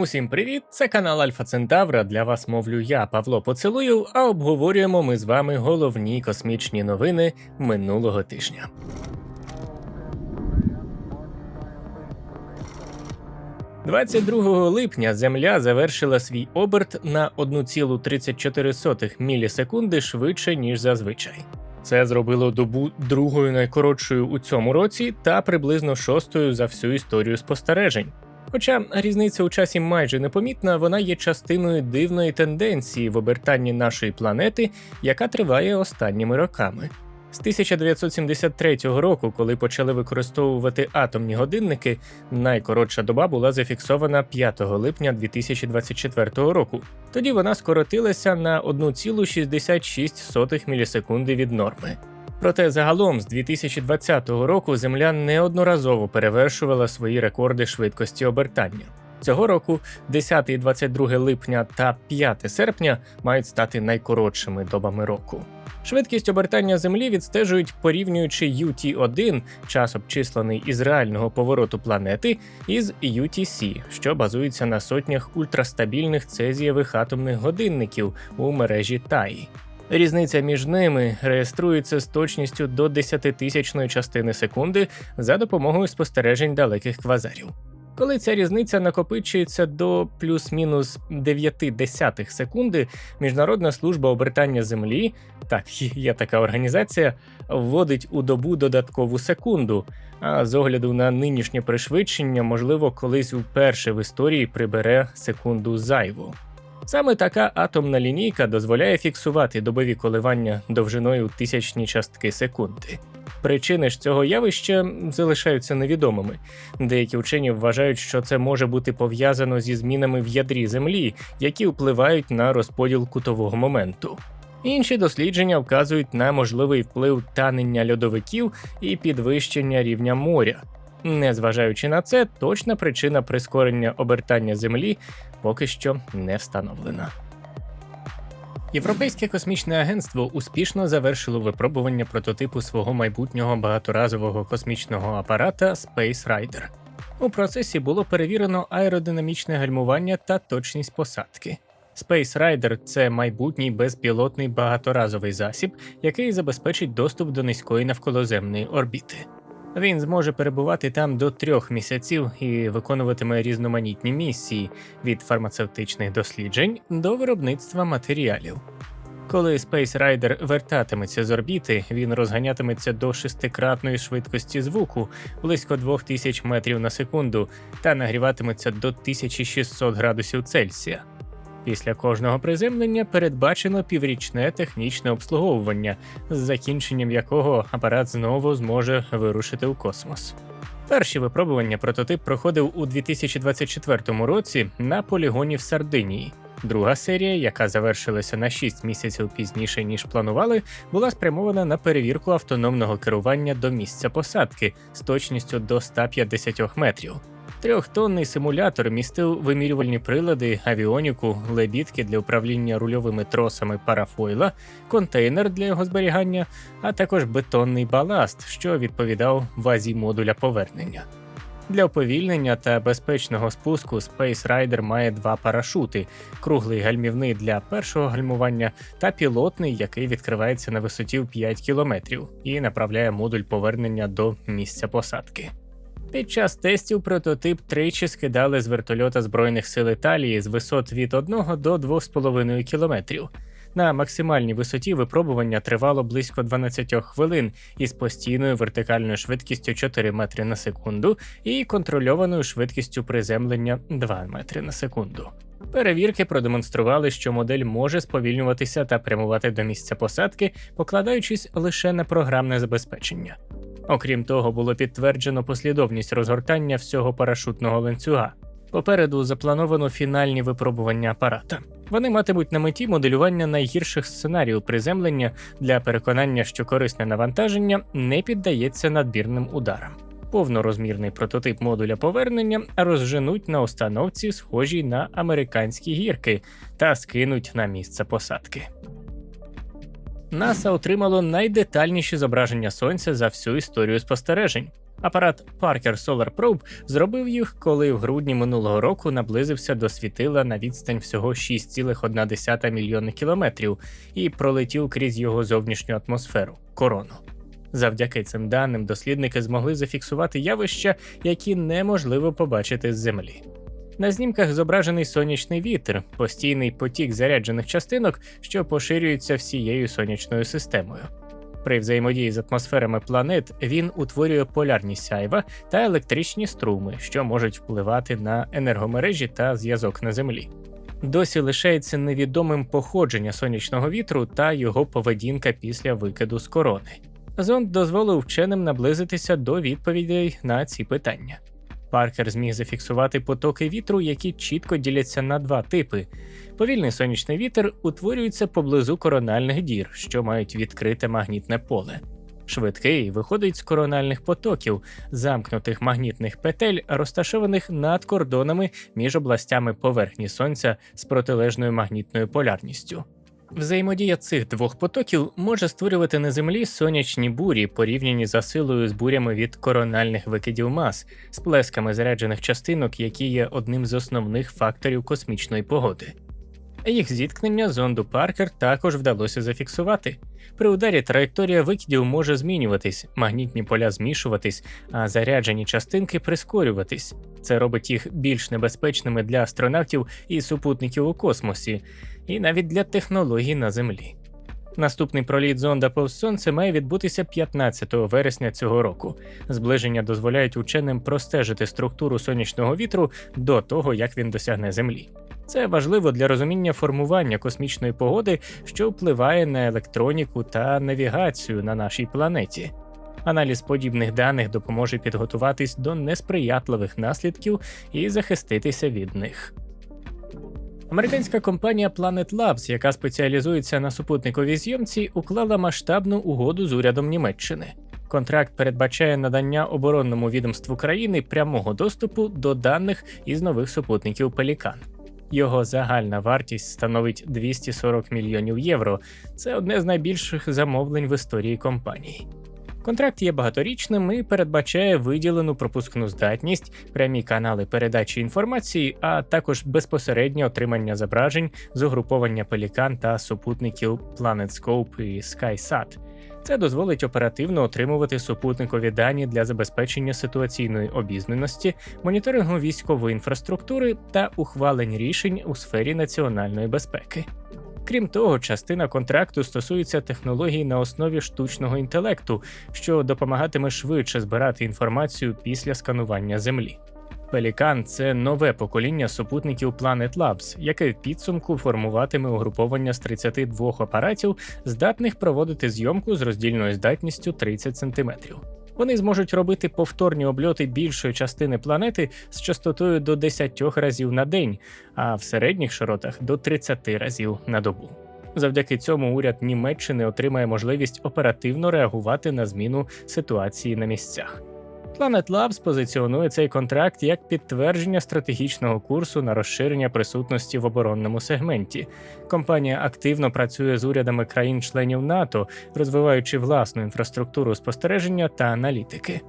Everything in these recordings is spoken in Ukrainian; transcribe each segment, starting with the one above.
Усім привіт! Це канал Альфа Центавра. Для вас мовлю я, Павло Поцелую, а обговорюємо ми з вами головні космічні новини минулого тижня. «22 липня Земля завершила свій оберт на 1,34 мілісекунди швидше, ніж зазвичай. Це зробило добу другою найкоротшою у цьому році та приблизно шостою за всю історію спостережень. Хоча різниця у часі майже непомітна, вона є частиною дивної тенденції в обертанні нашої планети, яка триває останніми роками. З 1973 року, коли почали використовувати атомні годинники, найкоротша доба була зафіксована 5 липня 2024 року. Тоді вона скоротилася на 1,66 мілісекунди від норми. Проте загалом з 2020 року Земля неодноразово перевершувала свої рекорди швидкості обертання. Цього року 10 і 22 липня та 5 серпня мають стати найкоротшими добами року. Швидкість обертання Землі відстежують, порівнюючи UT1, час обчислений із реального повороту планети, із UTC, що базується на сотнях ультрастабільних цезієвих атомних годинників у мережі TAI. Різниця між ними реєструється з точністю до 10-тисячної частини секунди за допомогою спостережень далеких квазарів. Коли ця різниця накопичується до плюс-мінус 9 десятих секунди, Міжнародна служба обертання Землі, так є така організація, вводить у добу додаткову секунду. А з огляду на нинішнє пришвидшення, можливо, колись вперше в історії прибере секунду зайву. Саме така атомна лінійка дозволяє фіксувати добові коливання довжиною у тисячні частки секунди. Причини ж цього явища залишаються невідомими. Деякі вчені вважають, що це може бути пов'язано зі змінами в ядрі Землі, які впливають на розподіл кутового моменту. Інші дослідження вказують на можливий вплив танення льодовиків і підвищення рівня моря. Незважаючи на це, точна причина прискорення обертання Землі поки що не встановлена. Європейське космічне агентство успішно завершило випробування прототипу свого майбутнього багаторазового космічного апарата Space Rider. У процесі було перевірено аеродинамічне гальмування та точність посадки. Space Rider – це майбутній безпілотний багаторазовий засіб, який забезпечить доступ до низької навколоземної орбіти. Він зможе перебувати там до трьох місяців і виконуватиме різноманітні місії від фармацевтичних досліджень до виробництва матеріалів. Коли Space Rider вертатиметься з орбіти, він розганятиметься до шестикратної швидкості звуку близько 2000 метрів на секунду та нагріватиметься до 1600 градусів Цельсія. Після кожного приземлення передбачено піврічне технічне обслуговування, з закінченням якого апарат знову зможе вирушити у космос. Перші випробування прототип проходив у 2024 році на полігоні в Сардинії. Друга серія, яка завершилася на 6 місяців пізніше ніж планували, була спрямована на перевірку автономного керування до місця посадки з точністю до 150 метрів. Трьохтонний симулятор містив вимірювальні прилади, авіоніку, лебідки для управління рульовими тросами парафойла, контейнер для його зберігання, а також бетонний баласт, що відповідав вазі модуля повернення. Для уповільнення та безпечного спуску Space Rider має два парашути: круглий гальмівний для першого гальмування та пілотний, який відкривається на висоті в 5 км і направляє модуль повернення до місця посадки. Під час тестів прототип тричі скидали з вертольота Збройних сил Італії з висот від 1 до 2,5 кілометрів. На максимальній висоті випробування тривало близько 12 хвилин із постійною вертикальною швидкістю 4 метри на секунду і контрольованою швидкістю приземлення 2 метри на секунду. Перевірки продемонстрували, що модель може сповільнюватися та прямувати до місця посадки, покладаючись лише на програмне забезпечення. Окрім того, було підтверджено послідовність розгортання всього парашутного ланцюга. Попереду заплановано фінальні випробування апарата. Вони матимуть на меті моделювання найгірших сценаріїв приземлення для переконання, що корисне навантаження не піддається надбірним ударам. Повнорозмірний прототип модуля повернення розженуть на установці, схожій на американські гірки, та скинуть на місце посадки. НАСА отримало найдетальніші зображення сонця за всю історію спостережень. Апарат Parker Solar Probe зробив їх, коли в грудні минулого року наблизився до світила на відстань всього 6,1 мільйона кілометрів і пролетів крізь його зовнішню атмосферу корону. Завдяки цим даним дослідники змогли зафіксувати явища, які неможливо побачити з Землі. На знімках зображений сонячний вітер, постійний потік заряджених частинок, що поширюється всією сонячною системою. При взаємодії з атмосферами планет він утворює полярні сяйва та електричні струми, що можуть впливати на енергомережі та зв'язок на Землі. Досі лишається невідомим походження сонячного вітру та його поведінка після викиду з корони. Зонд дозволив вченим наблизитися до відповідей на ці питання. Паркер зміг зафіксувати потоки вітру, які чітко діляться на два типи. Повільний сонячний вітер утворюється поблизу корональних дір, що мають відкрите магнітне поле. Швидкий виходить з корональних потоків, замкнутих магнітних петель, розташованих над кордонами між областями поверхні сонця з протилежною магнітною полярністю. Взаємодія цих двох потоків може створювати на землі сонячні бурі, порівняні за силою з бурями від корональних викидів мас, з плесками заряджених частинок, які є одним з основних факторів космічної погоди. Їх зіткнення зонду Паркер також вдалося зафіксувати. При ударі траєкторія викидів може змінюватись, магнітні поля змішуватись, а заряджені частинки прискорюватись. Це робить їх більш небезпечними для астронавтів і супутників у космосі, і навіть для технологій на Землі. Наступний проліт зонда повз сонце має відбутися 15 вересня цього року. Зближення дозволяють ученим простежити структуру сонячного вітру до того, як він досягне Землі. Це важливо для розуміння формування космічної погоди, що впливає на електроніку та навігацію на нашій планеті. Аналіз подібних даних допоможе підготуватись до несприятливих наслідків і захиститися від них. Американська компанія Planet Labs, яка спеціалізується на супутниковій зйомці, уклала масштабну угоду з урядом Німеччини. Контракт передбачає надання оборонному відомству країни прямого доступу до даних із нових супутників Пелікан. Його загальна вартість становить 240 мільйонів євро. Це одне з найбільших замовлень в історії компанії. Контракт є багаторічним і передбачає виділену пропускну здатність, прямі канали передачі інформації, а також безпосереднє отримання зображень з угруповання пелікан та супутників PlanetScope і SkySat. Це дозволить оперативно отримувати супутникові дані для забезпечення ситуаційної обізнаності, моніторингу військової інфраструктури та ухвалень рішень у сфері національної безпеки. Крім того, частина контракту стосується технологій на основі штучного інтелекту, що допомагатиме швидше збирати інформацію після сканування Землі. Пелікан це нове покоління супутників Planet Labs, яке в підсумку формуватиме угруповання з 32 апаратів, здатних проводити зйомку з роздільною здатністю 30 см. Вони зможуть робити повторні обльоти більшої частини планети з частотою до 10 разів на день, а в середніх широтах до 30 разів на добу. Завдяки цьому уряд Німеччини отримає можливість оперативно реагувати на зміну ситуації на місцях. Planet Labs позиціонує цей контракт як підтвердження стратегічного курсу на розширення присутності в оборонному сегменті. Компанія активно працює з урядами країн-членів НАТО, розвиваючи власну інфраструктуру спостереження та аналітики.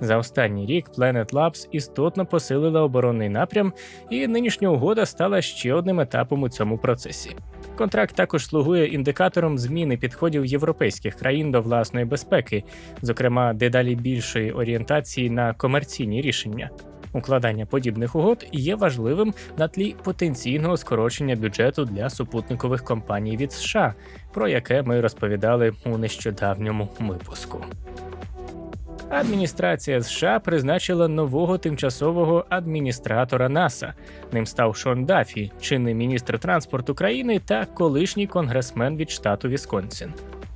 За останній рік Planet Labs істотно посилила оборонний напрям, і нинішня угода стала ще одним етапом у цьому процесі. Контракт також слугує індикатором зміни підходів європейських країн до власної безпеки, зокрема дедалі більшої орієнтації на комерційні рішення. Укладання подібних угод є важливим на тлі потенційного скорочення бюджету для супутникових компаній від США, про яке ми розповідали у нещодавньому випуску. Адміністрація США призначила нового тимчасового адміністратора НАСА. Ним став Шон Дафі, чинний міністр транспорту країни та колишній конгресмен від штату Вісконсін.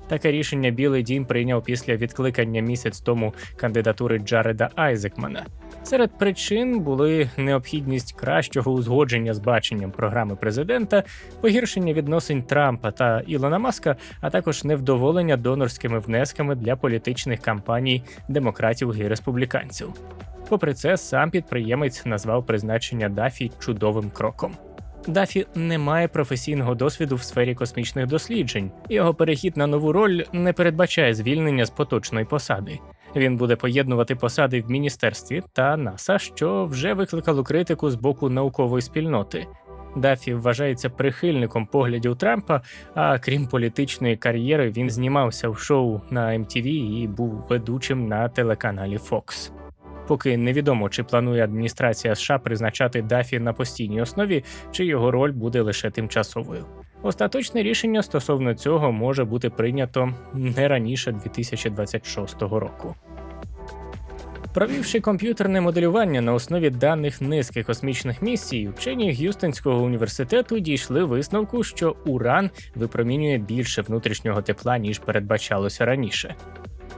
Таке рішення Білий Дім прийняв після відкликання місяць тому кандидатури Джареда Айзекмана. Серед причин були необхідність кращого узгодження з баченням програми президента, погіршення відносин Трампа та Ілона Маска, а також невдоволення донорськими внесками для політичних кампаній демократів і республіканців. Попри це, сам підприємець назвав призначення Дафі чудовим кроком. Дафі не має професійного досвіду в сфері космічних досліджень. Його перехід на нову роль не передбачає звільнення з поточної посади. Він буде поєднувати посади в міністерстві та НАСА, що вже викликало критику з боку наукової спільноти. Дафі вважається прихильником поглядів Трампа. А крім політичної кар'єри, він знімався в шоу на MTV і був ведучим на телеканалі Fox. Поки невідомо, чи планує адміністрація США призначати Дафі на постійній основі, чи його роль буде лише тимчасовою. Остаточне рішення стосовно цього може бути прийнято не раніше 2026 року. Провівши комп'ютерне моделювання на основі даних низки космічних місій, вчені Г'юстонського університету дійшли висновку, що Уран випромінює більше внутрішнього тепла, ніж передбачалося раніше.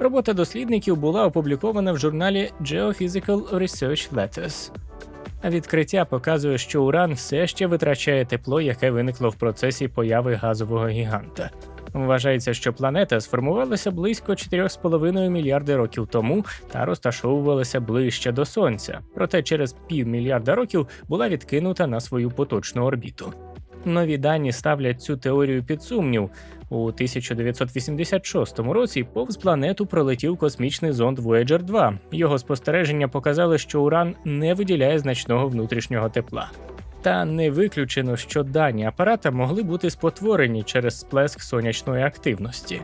Робота дослідників була опублікована в журналі Geophysical Research Letters. А відкриття показує, що Уран все ще витрачає тепло, яке виникло в процесі появи газового гіганта. Вважається, що планета сформувалася близько 4,5 мільярди років тому та розташовувалася ближче до Сонця, проте через півмільярда років була відкинута на свою поточну орбіту. Нові дані ставлять цю теорію під сумнів. У 1986 році повз планету пролетів космічний зонд Voyager 2. Його спостереження показали, що Уран не виділяє значного внутрішнього тепла. Та не виключено, що дані апарата могли бути спотворені через сплеск сонячної активності.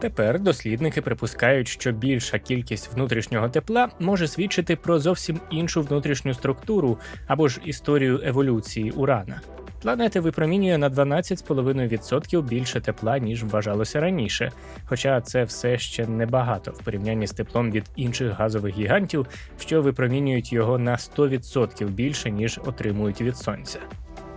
Тепер дослідники припускають, що більша кількість внутрішнього тепла може свідчити про зовсім іншу внутрішню структуру або ж історію еволюції урана. Планета випромінює на 12,5% більше тепла, ніж вважалося раніше, хоча це все ще небагато в порівнянні з теплом від інших газових гігантів, що випромінюють його на 100% більше, ніж отримують від сонця.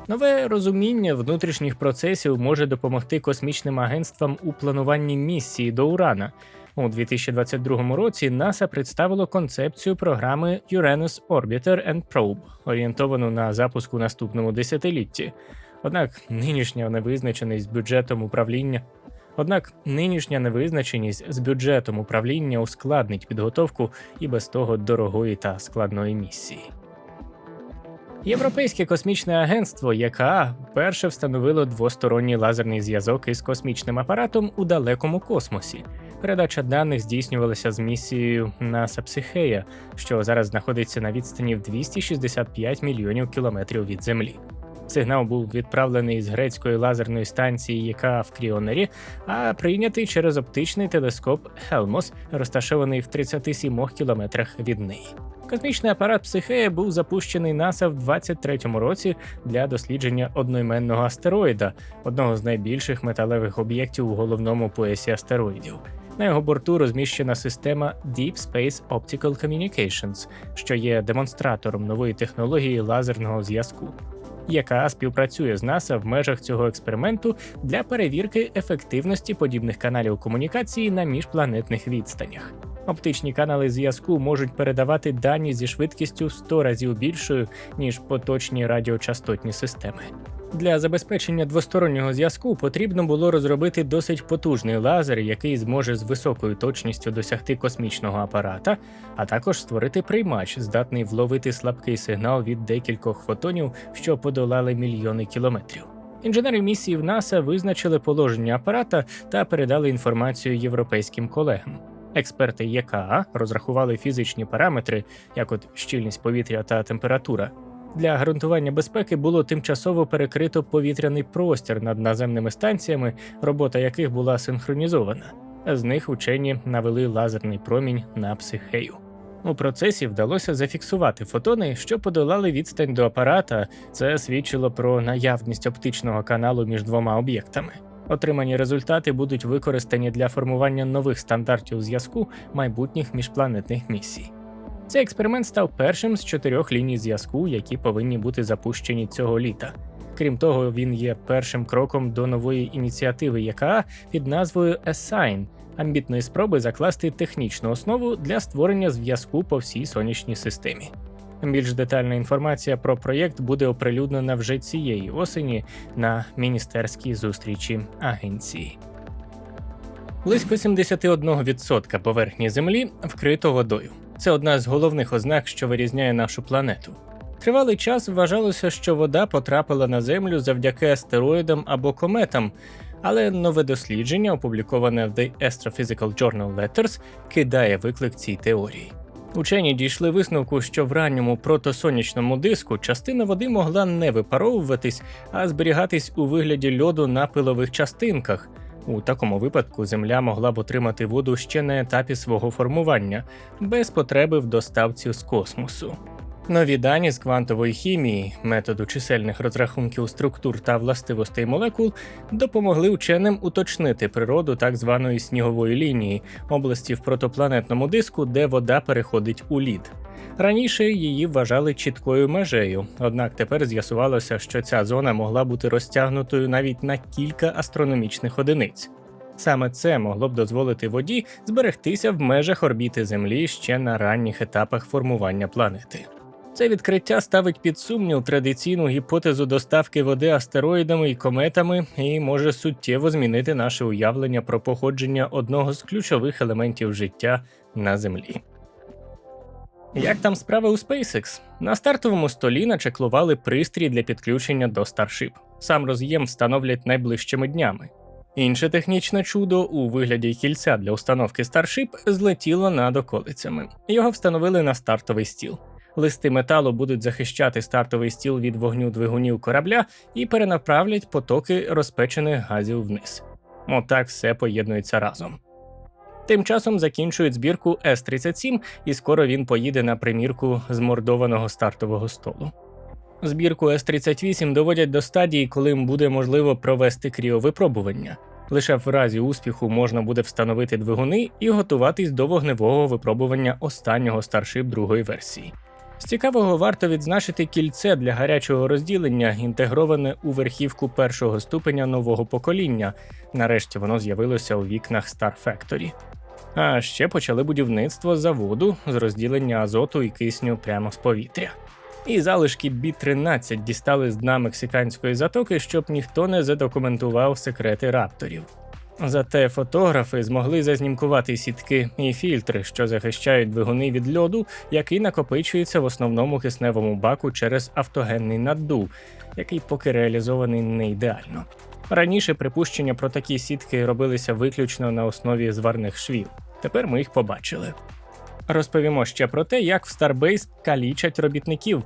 Нове розуміння внутрішніх процесів може допомогти космічним агентствам у плануванні місії до Урана. У 2022 році НАСА представило концепцію програми Uranus Orbiter and Probe, орієнтовану на запуск у наступному десятилітті. Однак нинішня невизначеність з бюджетом управління. Однак нинішня невизначеність з бюджетом управління ускладнить підготовку і без того дорогої та складної місії. Європейське космічне агентство єКА перше встановило двосторонній лазерний зв'язок із космічним апаратом у далекому космосі. Передача даних здійснювалася з місією НАСА Психея, що зараз знаходиться на відстані в 265 мільйонів кілометрів від Землі. Сигнал був відправлений з грецької лазерної станції, яка в Кріонері, а прийнятий через оптичний телескоп Хелмос, розташований в 37 кілометрах від неї. Космічний апарат Психея був запущений НАСА в 23-му році для дослідження одноіменного астероїда, одного з найбільших металевих об'єктів у головному поясі астероїдів. На його борту розміщена система Deep Space Optical Communications, що є демонстратором нової технології лазерного зв'язку, яка співпрацює з НАСА в межах цього експерименту для перевірки ефективності подібних каналів комунікації на міжпланетних відстанях. Оптичні канали зв'язку можуть передавати дані зі швидкістю в 100 разів більшою, ніж поточні радіочастотні системи. Для забезпечення двостороннього зв'язку потрібно було розробити досить потужний лазер, який зможе з високою точністю досягти космічного апарата, а також створити приймач, здатний вловити слабкий сигнал від декількох фотонів, що подолали мільйони кілометрів. Інженери місії в НАСА визначили положення апарата та передали інформацію європейським колегам. Експерти ЄКА розрахували фізичні параметри, як от щільність повітря та температура. Для гарантування безпеки було тимчасово перекрито повітряний простір над наземними станціями, робота яких була синхронізована. З них учені навели лазерний промінь на психею. У процесі вдалося зафіксувати фотони, що подолали відстань до апарата. Це свідчило про наявність оптичного каналу між двома об'єктами. Отримані результати будуть використані для формування нових стандартів зв'язку майбутніх міжпланетних місій. Цей експеримент став першим з чотирьох ліній зв'язку, які повинні бути запущені цього літа. Крім того, він є першим кроком до нової ініціативи, яка під назвою Assign – амбітної спроби закласти технічну основу для створення зв'язку по всій сонячній системі. Більш детальна інформація про проєкт буде оприлюднена вже цієї осені на міністерській зустрічі агенції. Близько 71% поверхні Землі вкрито водою. Це одна з головних ознак, що вирізняє нашу планету. Тривалий час вважалося, що вода потрапила на Землю завдяки астероїдам або кометам, Але нове дослідження, опубліковане в The Astrophysical Journal Letters, кидає виклик цій теорії. Учені дійшли висновку, що в ранньому протосонячному диску частина води могла не випаровуватись, а зберігатись у вигляді льоду на пилових частинках. У такому випадку Земля могла б отримати воду ще на етапі свого формування, без потреби в доставці з космосу. Нові дані з квантової хімії, методу чисельних розрахунків структур та властивостей молекул, допомогли ученим уточнити природу так званої снігової лінії, області в протопланетному диску, де вода переходить у лід. Раніше її вважали чіткою межею, однак тепер з'ясувалося, що ця зона могла бути розтягнутою навіть на кілька астрономічних одиниць. Саме це могло б дозволити воді зберегтися в межах орбіти Землі ще на ранніх етапах формування планети. Це відкриття ставить під сумнів традиційну гіпотезу доставки води астероїдами і кометами і може суттєво змінити наше уявлення про походження одного з ключових елементів життя на Землі. Як там справи у SpaceX? На стартовому столі начеклували пристрій для підключення до Starship. Сам роз'єм встановлять найближчими днями. Інше технічне чудо у вигляді кільця для установки Starship злетіло над околицями. Його встановили на стартовий стіл. Листи металу будуть захищати стартовий стіл від вогню двигунів корабля і перенаправлять потоки розпечених газів вниз. Отак все поєднується разом. Тим часом закінчують збірку С-37, і скоро він поїде на примірку змордованого стартового столу. Збірку С-38 доводять до стадії, коли буде можливо провести кріовипробування. Лише в разі успіху можна буде встановити двигуни і готуватись до вогневого випробування останнього старшип другої версії. З цікавого варто відзначити кільце для гарячого розділення, інтегроване у верхівку першого ступеня нового покоління. Нарешті воно з'явилося у вікнах Star Factory. А ще почали будівництво заводу з розділення азоту і кисню прямо з повітря. І залишки Бі-13 дістали з дна мексиканської затоки, щоб ніхто не задокументував секрети рапторів. Зате фотографи змогли зазнімкувати сітки і фільтри, що захищають двигуни від льоду, який накопичується в основному кисневому баку через автогенний наддув, який поки реалізований не ідеально. Раніше припущення про такі сітки робилися виключно на основі зварних швів. Тепер ми їх побачили. Розповімо ще про те, як в Starbase калічать робітників.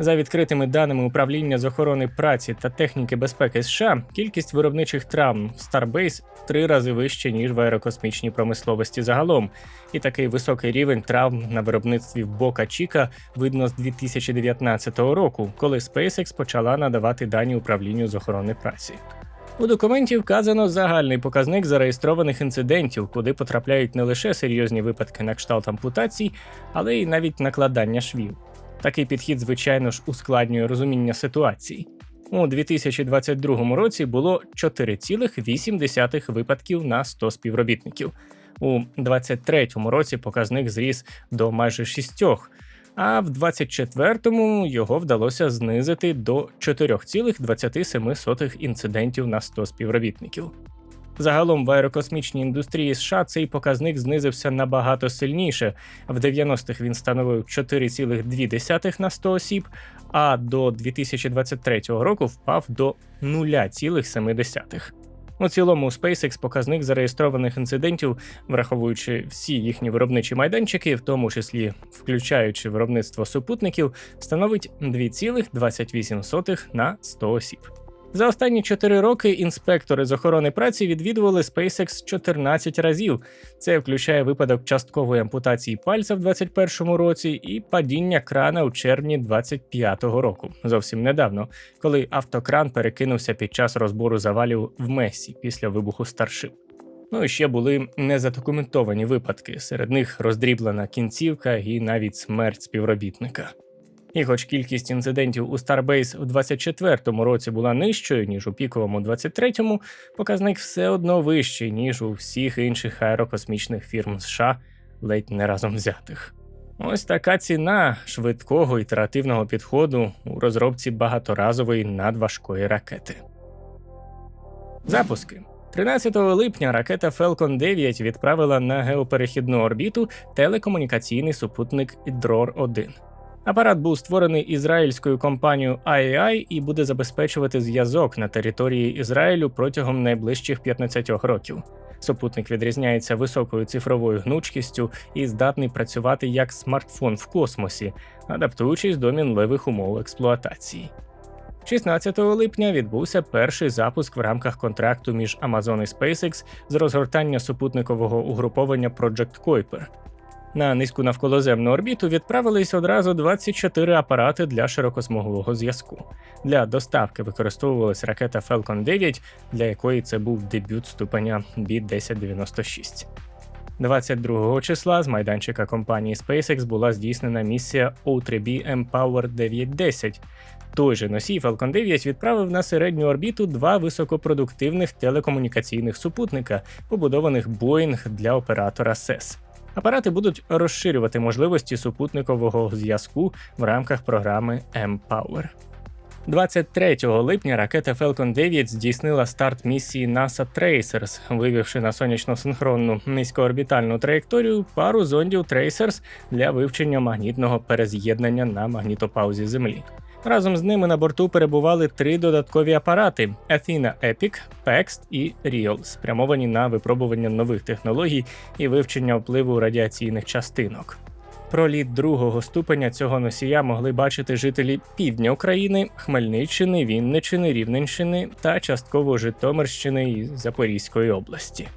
За відкритими даними управління з охорони праці та техніки безпеки США, кількість виробничих травм в Starbase в три рази вище ніж в аерокосмічній промисловості загалом. І такий високий рівень травм на виробництві в Бока Чіка видно з 2019 року, коли SpaceX почала надавати дані управлінню з охорони праці. У документі вказано загальний показник зареєстрованих інцидентів, куди потрапляють не лише серйозні випадки на кшталт ампутацій, але й навіть накладання швів. Такий підхід, звичайно ж, ускладнює розуміння ситуації. У 2022 році було 4,8 випадків на 100 співробітників. У 2023 році показник зріс до майже 6, а в 2024 його вдалося знизити до 4,27 інцидентів на 100 співробітників. Загалом в аерокосмічній індустрії США цей показник знизився набагато сильніше. В 90-х він становив 4,2 на 100 осіб, а до 2023 року впав до 0,7. У цілому у SpaceX показник зареєстрованих інцидентів, враховуючи всі їхні виробничі майданчики, в тому числі включаючи виробництво супутників, становить 2,28 на 100 осіб. За останні 4 роки інспектори з охорони праці відвідували SpaceX 14 разів. Це включає випадок часткової ампутації пальця в 2021 році і падіння крана у червні 2025 року, зовсім недавно, коли автокран перекинувся під час розбору завалів в Месі після вибуху Starship. Ну і ще були незадокументовані випадки, серед них роздріблена кінцівка і навіть смерть співробітника. І хоч кількість інцидентів у Starbase в 24-му році була нижчою, ніж у піковому 23-му, показник все одно вищий, ніж у всіх інших аерокосмічних фірм США, ледь не разом взятих. Ось така ціна швидкого ітеративного підходу у розробці багаторазової надважкої ракети. Запуски 13 липня ракета Falcon 9 відправила на геоперехідну орбіту телекомунікаційний супутник дрор 1 Апарат був створений ізраїльською компанією IAI і буде забезпечувати зв'язок на території Ізраїлю протягом найближчих 15 років. Супутник відрізняється високою цифровою гнучкістю і здатний працювати як смартфон в космосі, адаптуючись до мінливих умов експлуатації. 16 липня відбувся перший запуск в рамках контракту між Amazon і SpaceX з розгортання супутникового угруповання Project Kuiper. На низьку навколоземну орбіту відправились одразу 24 апарати для широкосмугового зв'язку. Для доставки використовувалась ракета Falcon 9, для якої це був дебют ступеня B-1096. 22 числа з майданчика компанії SpaceX була здійснена місія O3B Empower 910. Той же носій Falcon 9 відправив на середню орбіту два високопродуктивних телекомунікаційних супутника, побудованих Boeing для оператора SES. Апарати будуть розширювати можливості супутникового зв'язку в рамках програми M-Power. 23 липня ракета Falcon 9 здійснила старт місії NASA Tracers, вивівши на сонячно-синхронну низькоорбітальну траєкторію пару зондів Tracers для вивчення магнітного перез'єднання на магнітопаузі Землі. Разом з ними на борту перебували три додаткові апарати: Athena Epic, PEXT і RIOL, спрямовані на випробування нових технологій і вивчення впливу радіаційних частинок. Проліт другого ступеня цього носія могли бачити жителі півдня України, Хмельниччини, Вінниччини, Рівненщини та частково Житомирщини і Запорізької області.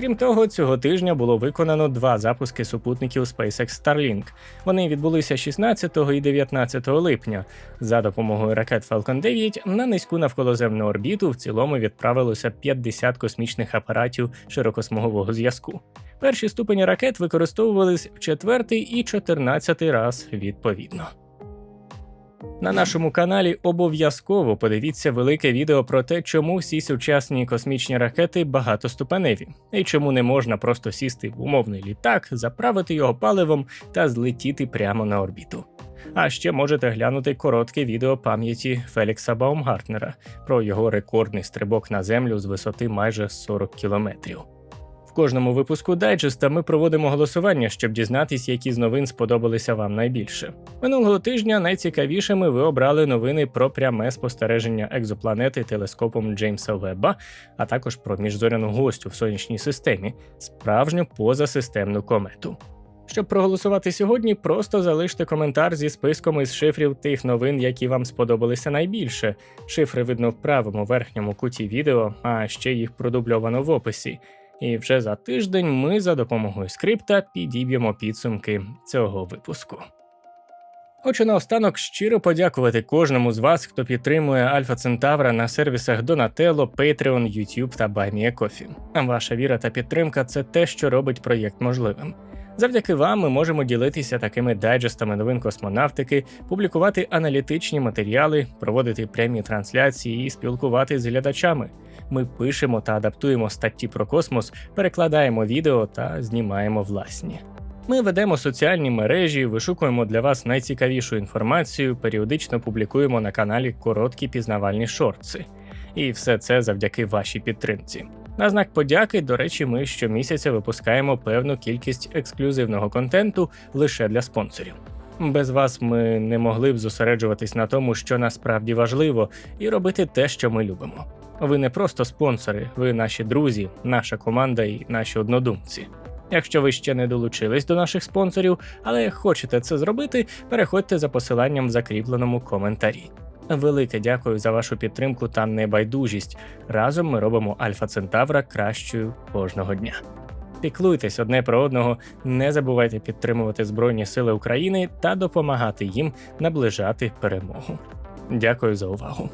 Крім того, цього тижня було виконано два запуски супутників SpaceX Starlink. Вони відбулися 16 і 19 липня. За допомогою ракет Falcon 9 на низьку навколоземну орбіту в цілому відправилося 50 космічних апаратів широкосмугового зв'язку. Перші ступені ракет використовувались в четвертий і чотирнадцятий раз відповідно. На нашому каналі обов'язково подивіться велике відео про те, чому всі сучасні космічні ракети багатоступеневі, і чому не можна просто сісти в умовний літак, заправити його паливом та злетіти прямо на орбіту. А ще можете глянути коротке відео пам'яті Фелікса Баумгартнера про його рекордний стрибок на землю з висоти майже 40 кілометрів. В кожному випуску дайджеста ми проводимо голосування, щоб дізнатися, які з новин сподобалися вам найбільше. Минулого тижня найцікавішими ви обрали новини про пряме спостереження екзопланети телескопом Джеймса Вебба, а також про міжзоряну гостю в сонячній системі, справжню позасистемну комету. Щоб проголосувати сьогодні, просто залиште коментар зі списком із шифрів тих новин, які вам сподобалися найбільше. Шифри видно в правому верхньому куті відео, а ще їх продубльовано в описі. І вже за тиждень ми за допомогою скрипта підіб'ємо підсумки цього випуску. Хочу наостанок щиро подякувати кожному з вас, хто підтримує Альфа Центавра на сервісах Donatello, Patreon, YouTube та BuyMeACoffee. Ваша віра та підтримка це те, що робить проєкт можливим. Завдяки вам ми можемо ділитися такими дайджестами новин космонавтики, публікувати аналітичні матеріали, проводити прямі трансляції і спілкуватися з глядачами. Ми пишемо та адаптуємо статті про космос, перекладаємо відео та знімаємо власні. Ми ведемо соціальні мережі, вишукуємо для вас найцікавішу інформацію, періодично публікуємо на каналі короткі пізнавальні шортси. І все це завдяки вашій підтримці. На знак подяки, до речі, ми щомісяця випускаємо певну кількість ексклюзивного контенту лише для спонсорів. Без вас ми не могли б зосереджуватись на тому, що насправді важливо, і робити те, що ми любимо. Ви не просто спонсори, ви наші друзі, наша команда і наші однодумці. Якщо ви ще не долучились до наших спонсорів, але хочете це зробити, переходьте за посиланням в закріпленому коментарі. Велике дякую за вашу підтримку та небайдужість. Разом ми робимо Альфа Центавра кращою кожного дня. Піклуйтесь одне про одного, не забувайте підтримувати Збройні Сили України та допомагати їм наближати перемогу. Дякую за увагу.